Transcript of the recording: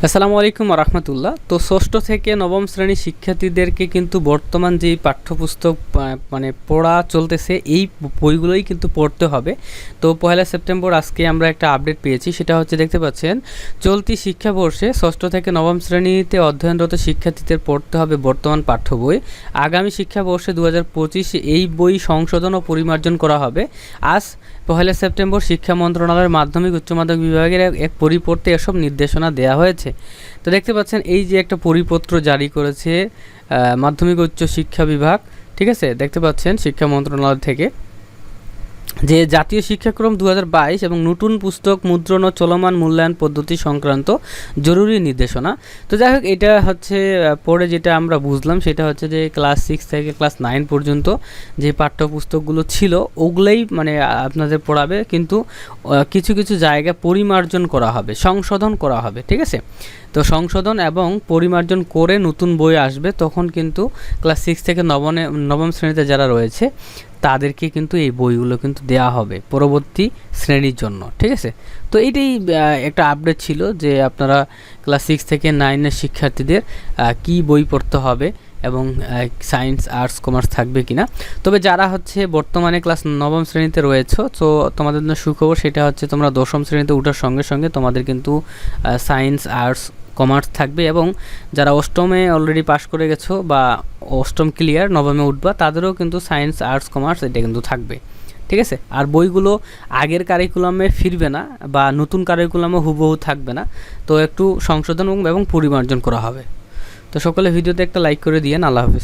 আসসালামু আলাইকুম রহমতুল্লাহ। তো ষষ্ঠ থেকে নবম শ্রেণির শিক্ষার্থীদেরকে কিন্তু বর্তমান যেই পাঠ্যপুস্তক মানে পড়া চলতেছে, এই বইগুলোই কিন্তু পড়তে হবে। তো পয়লা সেপ্টেম্বর আজকে আমরা একটা আপডেট পেয়েছি, সেটা হচ্ছে দেখতে পাচ্ছেন, চলতি শিক্ষাবর্ষে ষষ্ঠ থেকে নবম শ্রেণীতে অধ্যয়নরত শিক্ষার্থীদের পড়তে হবে বর্তমান পাঠ্য বই। আগামী শিক্ষাবর্ষে দু এই বই সংশোধন ও পরিমার্জন করা হবে। আজ পহেলা সেপ্টেম্বর শিক্ষা মন্ত্রণালয়ের মাধ্যমিক উচ্চ মাধ্যমিক বিভাগের এক- পরিপত্রে এসব নির্দেশনা দেওয়া হয়েছে। তো দেখতে পাচ্ছেন, এই যে একটা পরিপত্র জারি করেছে মাধ্যমিক উচ্চ শিক্ষা বিভাগ, ঠিক আছে? দেখতে পাচ্ছেন শিক্ষা মন্ত্রণালয় থেকে। যে জাতীয় শিক্ষাক্রম দু হাজার বাইশ এবং নতুন পুস্তক মুদ্রণ ও চলমান মূল্যায়ন পদ্ধতি সংক্রান্ত জরুরি নির্দেশনা। তো যাই হোক, এটা হচ্ছে পরে যেটা আমরা বুঝলাম, সেটা হচ্ছে যে ক্লাস সিক্স থেকে ক্লাস নাইন পর্যন্ত যে পাঠ্যপুস্তকগুলো ছিল, ওগুলোই মানে আপনাদের পড়াবে, কিন্তু কিছু কিছু জায়গা পরিমার্জন করা হবে, সংশোধন করা হবে, ঠিক আছে? তো সংশোধন এবং পরিমার্জন করে নতুন বই আসবে, তখন কিন্তু ক্লাস সিক্স থেকে নবনে, নবম শ্রেণীতে যারা রয়েছে তাদেরকে কিন্তু এই বইগুলো কিন্তু দেয়া হবে পরবর্তী শ্রেণির জন্য, ঠিক আছে? তো এইটাই একটা আপডেট ছিল যে আপনারা ক্লাস সিক্স থেকে নাইনের শিক্ষার্থীদের কি বই পড়তে হবে এবং সায়েন্স আর্টস কমার্স থাকবে কিনা। তবে যারা হচ্ছে বর্তমানে ক্লাস নবম শ্রেণীতে রয়েছে, তো তোমাদের জন্য সুখবর সেটা হচ্ছে তোমরা দশম শ্রেণীতে ওঠার সঙ্গে সঙ্গে তোমাদের কিন্তু সায়েন্স আর্টস কমার্স থাকবে এবং যারা অষ্টমে অলরেডি পাশ করে গেছো বা অষ্টম ক্লিয়ার নবমে উঠবা, তাদেরও কিন্তু সায়েন্স আর্টস কমার্স এটা কিন্তু থাকবে। ঠিক আছে? আর বইগুলো আগের কারিকুলামে ফিরবে না বা নতুন কারিকুলামে হুবহু থাকবে না। তো একটু সংশোধন এবং- পরিমার্জন করা হবে। তো সকলে ভিডিওতে একটা লাইক করে দিয়েন। আল্লাহ হাফিজ।